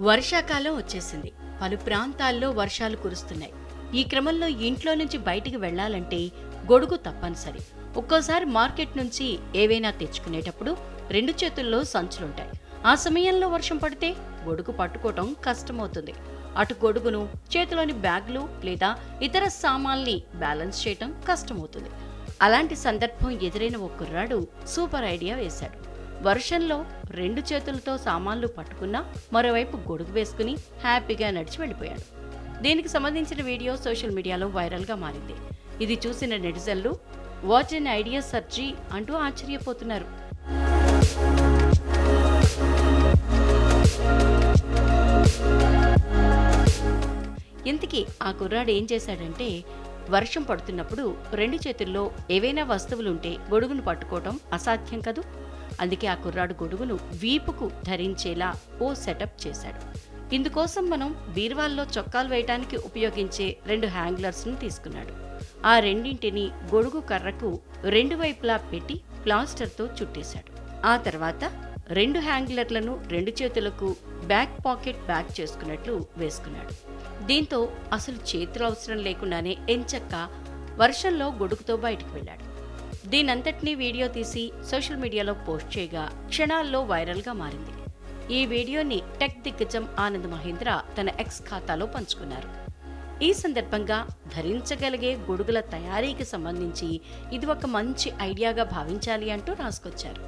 వర్షాకాలం వచ్చేసింది. పలు ప్రాంతాల్లో వర్షాలు కురుస్తున్నాయి. ఈ క్రమంలో ఇంట్లో నుంచి బయటికి వెళ్ళాలంటే గొడుగు తప్పనిసరి. ఒక్కోసారి మార్కెట్ నుంచి ఏవైనా తెచ్చుకునేటప్పుడు రెండు చేతుల్లో సంచులుంటాయి. ఆ సమయంలో వర్షం పడితే గొడుగు పట్టుకోవటం కష్టమవుతుంది. అటు గొడుగును చేతిలోని బ్యాగులు లేదా ఇతర సామాన్ని బ్యాలెన్స్ చేయటం కష్టమవుతుంది. అలాంటి సందర్భం ఎదురైన ఓ కుర్రాడు సూపర్ ఐడియా వేశాడు. వర్షంలో రెండు చేతులతో సామాన్లు పట్టుకున్నా మరోవైపు గొడుగు వేసుకుని హ్యాపీగా నడిచి వెళ్ళిపోయాడు. దీనికి సంబంధించిన వీడియో సోషల్ మీడియాలో వైరల్గా మారింది. ఇది చూసిన నెటిజన్లు వాట్ అన్ ఐడియా సర్జీ అంటూ ఆశ్చర్యపోతున్నారు. ఇంతకీ ఆ కుర్రాడు ఏం చేశాడంటే వర్షం పడుతున్నప్పుడు రెండు చేతుల్లో ఏవైనా వస్తువులుంటే గొడుగును పట్టుకోవటం అసాధ్యం కదూ? అందుకే ఆ కుర్రాడు గొడుగును వీపుకు ధరించేలా ఓ సెటప్ చేశాడు. ఇందుకోసం మనం బీర్వాల్లో చొక్కాలు వేయటానికి ఉపయోగించే రెండు హ్యాంగ్లర్స్ను తీసుకున్నాడు. ఆ రెండింటిని గొడుగు కర్రకు రెండు వైపులా పెట్టి ప్లాస్టర్తో చుట్టేశాడు. ఆ తర్వాత రెండు హ్యాంగ్లర్లను రెండు చేతులకు బ్యాక్ పాకెట్ బ్యాక్ చేసుకున్నట్లు వేసుకున్నాడు. దీంతో అసలు చేతులు అవసరం లేకుండానే ఎంచక్క వర్షంలో గొడుగుతో బయటకు వెళ్ళాడు. దీనంతటినీ వీడియో తీసి సోషల్ మీడియాలో పోస్ట్ చేయగా క్షణాల్లో వైరల్గా మారింది. ఈ వీడియోని టెక్ దిగ్గజం ఆనంద్ మహేంద్ర తన ఎక్స్ ఖాతాలో పంచుకున్నారు. ఈ సందర్భంగా ధరించగలిగే గొడుగుల తయారీకి సంబంధించి ఇది ఒక మంచి ఐడియాగా భావించాలి అంటూ రాసుకొచ్చారు.